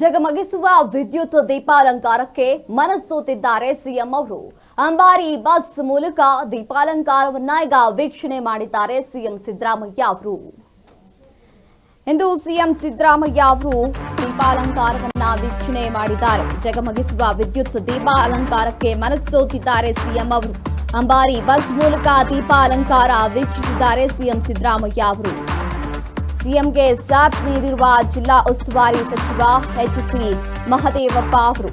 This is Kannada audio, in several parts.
ಜಗಮಗಿಸುವ ವಿದ್ಯುತ್ ದೀಪಾಲಂಕಾರಕ್ಕೆ ಮನಸ್ಸೋತಿದ್ದಾರೆ ಸಿಎಂ ಅವರು. ಅಂಬಾರಿ ಬಸ್ ಮೂಲಕ ದೀಪಾಲಂಕಾರವನ್ನ ಈಗ ವೀಕ್ಷಣೆ ಮಾಡಿದ್ದಾರೆ ಸಿಎಂ ಸಿದ್ದರಾಮಯ್ಯ ಅವರು. ಇಂದು ಸಿಎಂ ಸಿದ್ದರಾಮಯ್ಯ ಅವರು ದೀಪಾಲಂಕಾರವನ್ನ ವೀಕ್ಷಣೆ ಮಾಡಿದ್ದಾರೆ. ಜಗಮಗಿಸುವ ವಿದ್ಯುತ್ ದೀಪಾಲಂಕಾರಕ್ಕೆ ಮನಸ್ಸೋತಿದ್ದಾರೆ ಸಿಎಂ ಅವರು. ಅಂಬಾರಿ ಬಸ್ ಮೂಲಕ ದೀಪಾಲಂಕಾರ ವೀಕ್ಷಿಸಿದ್ದಾರೆ ಸಿಎಂ ಸಿದ್ದರಾಮಯ್ಯ ಅವರು. ಸಿಎಂಗೆ ಸಾಥ್ ನೀಡಿರುವ ಜಿಲ್ಲಾ ಉಸ್ತುವಾರಿ ಸಚಿವ ಎಚ್ ಸಿ ಮಹದೇವಪ್ಪ ಅವರು.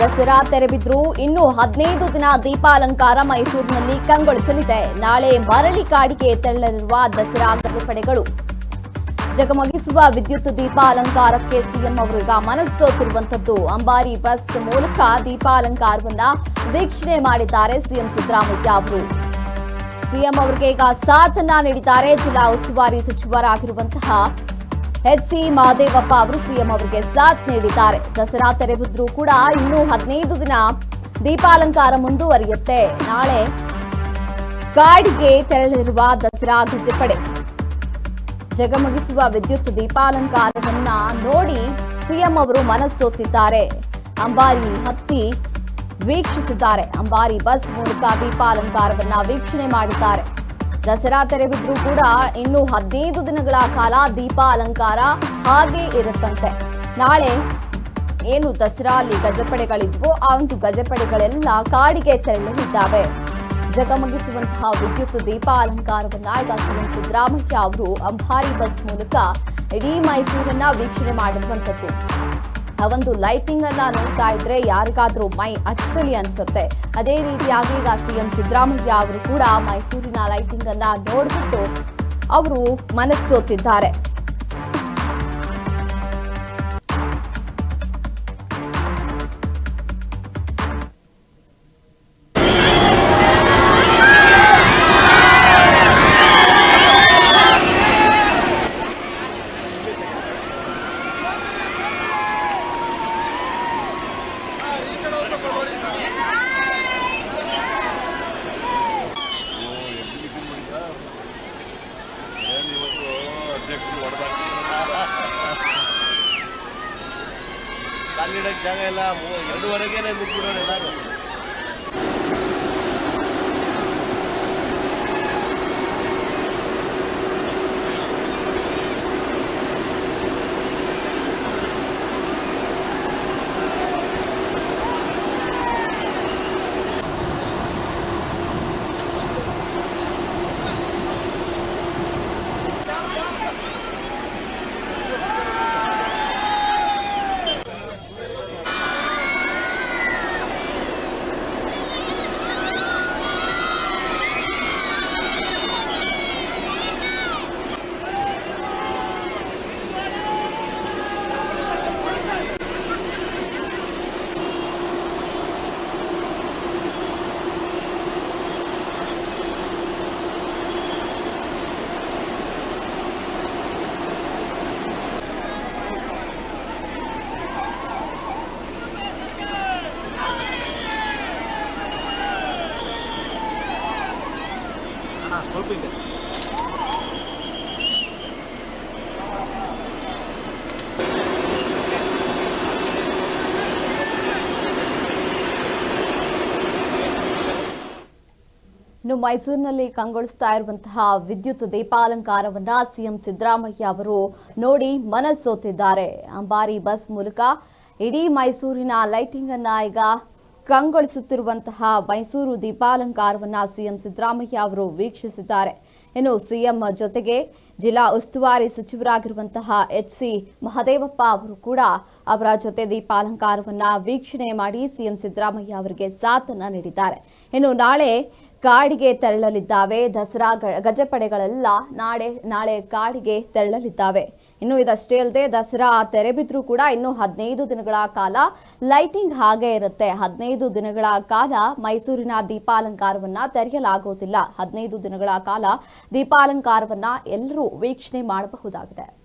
ದಸರಾ ತೆರೆಬಿದ್ರು ಇನ್ನು ಹದಿನೈದು ದಿನ ದೀಪಾಲಂಕಾರ ಮೈಸೂರಿನಲ್ಲಿ ಕಂಗೊಳಿಸಲಿದೆ. ನಾಳೆ ಮರಳಿ ಕಾಡಿಗೆ ತೆರಳಲಿರುವ ದಸರಾ ಗಜಪಡೆಗಳು ಜಗಮಗಿಸುವ ವಿದ್ಯುತ್ ದೀಪಾಲಂಕಾರಕ್ಕೆ ಸಿಎಂ ಅವರು ಈಗ ಮನಸ್ಸೋತಿರುವಂತದ್ದು ಅಂಬಾರಿ ಬಸ್ ಮೂಲಕ ದೀಪಾಲಂಕಾರವನ್ನ ವೀಕ್ಷಣೆ ಮಾಡಿದ್ದಾರೆ ಸಿಎಂ ಸಿದ್ದರಾಮಯ್ಯ ಅವರು. ಸಿಎಂ ಅವರಿಗೆ ಈಗ ಸಾಥನ್ನ ನೀಡಿದ್ದಾರೆ. ಜಿಲ್ಲಾ ಉಸ್ತುವಾರಿ ಸಚಿವರಾಗಿರುವಂತಹ ಎಚ್ ಸಿ ಮಹದೇವಪ್ಪ ಅವರು ಸಿಎಂ ಅವರಿಗೆ ಸಾಥ್ ನೀಡಿದ್ದಾರೆ. ದಸರಾ ತೆರೆಬಿದ್ರು ಕೂಡ ಇನ್ನೂ ಹದಿನೈದು ದಿನ ದೀಪಾಲಂಕಾರ ಮುಂದುವರಿಯುತ್ತೆ. ನಾಳೆ ಕಾಡಿಗೆ ತೆರಳಿರುವ ದಸರಾ ಗಜಪಡೆ. ಜಗಮಗಿಸುವ ವಿದ್ಯುತ್ ದೀಪಾಲಂಕಾರವನ್ನ ನೋಡಿ ಸಿಎಂ ಅವರು ಮನಸ್ಸೋತಿದ್ದಾರೆ. ಅಂಬಾರಿ ಹತ್ತಿ ವೀಕ್ಷಿಸಿದ್ದಾರೆ. ಅಂಬಾರಿ ಬಸ್ ಮೂಲಕ ದೀಪಾಲಂಕಾರವನ್ನ ವೀಕ್ಷಣೆ ಮಾಡಿದ್ದಾರೆ. ದಸರಾ ತೆರೆಬಿದ್ರು ಕೂಡ ಇನ್ನು ಹದಿನೈದು ದಿನಗಳ ಕಾಲ ದೀಪಾಲಂಕಾರ ಹಾಗೆ ಇರುತ್ತಂತೆ. ನಾಳೆ ಏನು ದಸರಾ ಅಲ್ಲಿ ಗಜಪಡೆಗಳಿದ್ವೋ ಆ ಒಂದು ಗಜಪಡೆಗಳೆಲ್ಲ ಕಾಡಿಗೆ ತೆರಳಲಿದ್ದಾವೆ. ಜಗಮಗಿಸುವಂತಹ ವಿದ್ಯುತ್ ದೀಪಾಲಂಕಾರವನ್ನ ಈಗ ಸಿಎಂ ಸಿದ್ದರಾಮಯ್ಯ ಅವರು ಅಂಬಾರಿ ಬಸ್ ಮೂಲಕ ಇಡೀ ಮೈಸೂರನ್ನ ವೀಕ್ಷಣೆ ಮಾಡಿರುವಂತದ್ದು ಆ ಒಂದು ಲೈಟಿಂಗ್ ಅನ್ನ ನೋಡ್ತಾ ಇದ್ರೆ ಯಾರಿಗಾದ್ರೂ ಮೈ ಅಚ್ಚಳಿ ಅನ್ಸುತ್ತೆ. ಅದೇ ರೀತಿಯಾಗಿ ಈಗ ಸಿಎಂ ಸಿದ್ದರಾಮಯ್ಯ ಅವರು ಕೂಡ ಮೈಸೂರಿನ ಲೈಟಿಂಗ್ ಅನ್ನ ನೋಡ್ಬಿಟ್ಟು ಅವರು ಮನಸ್ಸೋತಿದ್ದಾರೆ ಕಾಲಿಡಕ್ಕೆ ಜಾಗ ಇಲ್ಲ ಮೂ- ಬಿಟ್ಬಿಡೋರು ಎಲ್ಲಾರು. ಸ್ವಲ್ಪ ಇದೆ ಇನ್ನು ಮೈಸೂರಿನಲ್ಲಿ ಕಂಗೊಳಿಸ್ತಾ ಇರುವಂತಹ ವಿದ್ಯುತ್ ದೀಪಾಲಂಕಾರವನ್ನ ಸಿಎಂ ಸಿದ್ದರಾಮಯ್ಯ ಅವರು ನೋಡಿ ಮನಸ್ಸೋತಿದ್ದಾರೆ ಅಂಬಾರಿ ಬಸ್ ಮೂಲಕ ಇಡೀ ಮೈಸೂರಿನ ಲೈಟಿಂಗ್ ಅನ್ನ ಈಗ ಕಂಗೊಳಿಸುತ್ತಿರುವಂತಹ ಮೈಸೂರು ದೀಪಾಲಂಕಾರವನ್ನ ಸಿಎಂ ಸಿದ್ದರಾಮಯ್ಯ ಅವರು ವೀಕ್ಷಿಸಿದ್ದಾರೆ. ಇನ್ನು ಸಿಎಂ ಜೊತೆಗೆ ಜಿಲ್ಲಾ ಉಸ್ತುವಾರಿ ಸಚಿವರಾಗಿರುವಂತಹ ಎಚ್ ಸಿ ಮಹದೇವಪ್ಪ ಅವರು ಕೂಡ ಅವರ ಜೊತೆ ದೀಪಾಲಂಕಾರವನ್ನ ವೀಕ್ಷಣೆ ಮಾಡಿ ಸಿಎಂ ಸಿದ್ದರಾಮಯ್ಯ ಅವರಿಗೆ ಸಾಥನ್ನ ನೀಡಿದ್ದಾರೆ. ಇನ್ನು ನಾಳೆ ಕಾಡಿಗೆ ತೆರಳಲಿದ್ದಾವೆ. ದಸರಾ ಗಜಪಡೆಗಳೆಲ್ಲ ನಾಳೆ ನಾಳೆ ಕಾಡಿಗೆ ತೆರಳಲಿದ್ದಾವೆ. ಇನ್ನು ಇದಷ್ಟೇ ಅಲ್ಲದೆ ದಸರಾ ತೆರೆಬಿದ್ರು ಕೂಡ ಇನ್ನು ಹದಿನೈದು ದಿನಗಳ ಕಾಲ ಲೈಟಿಂಗ್ ಹಾಗೆ ಇರುತ್ತೆ. ಹದಿನೈದು ದಿನಗಳ ಕಾಲ ಮೈಸೂರಿನ ದೀಪಾಲಂಕಾರವನ್ನ ತೆರೆಯಲಾಗುವುದಿಲ್ಲ. ಹದಿನೈದು ದಿನಗಳ ಕಾಲ ದೀಪಾಲಂಕಾರವನ್ನ ಎಲ್ಲರೂ ವೀಕ್ಷಣೆ ಮಾಡಬಹುದಾಗಿದೆ.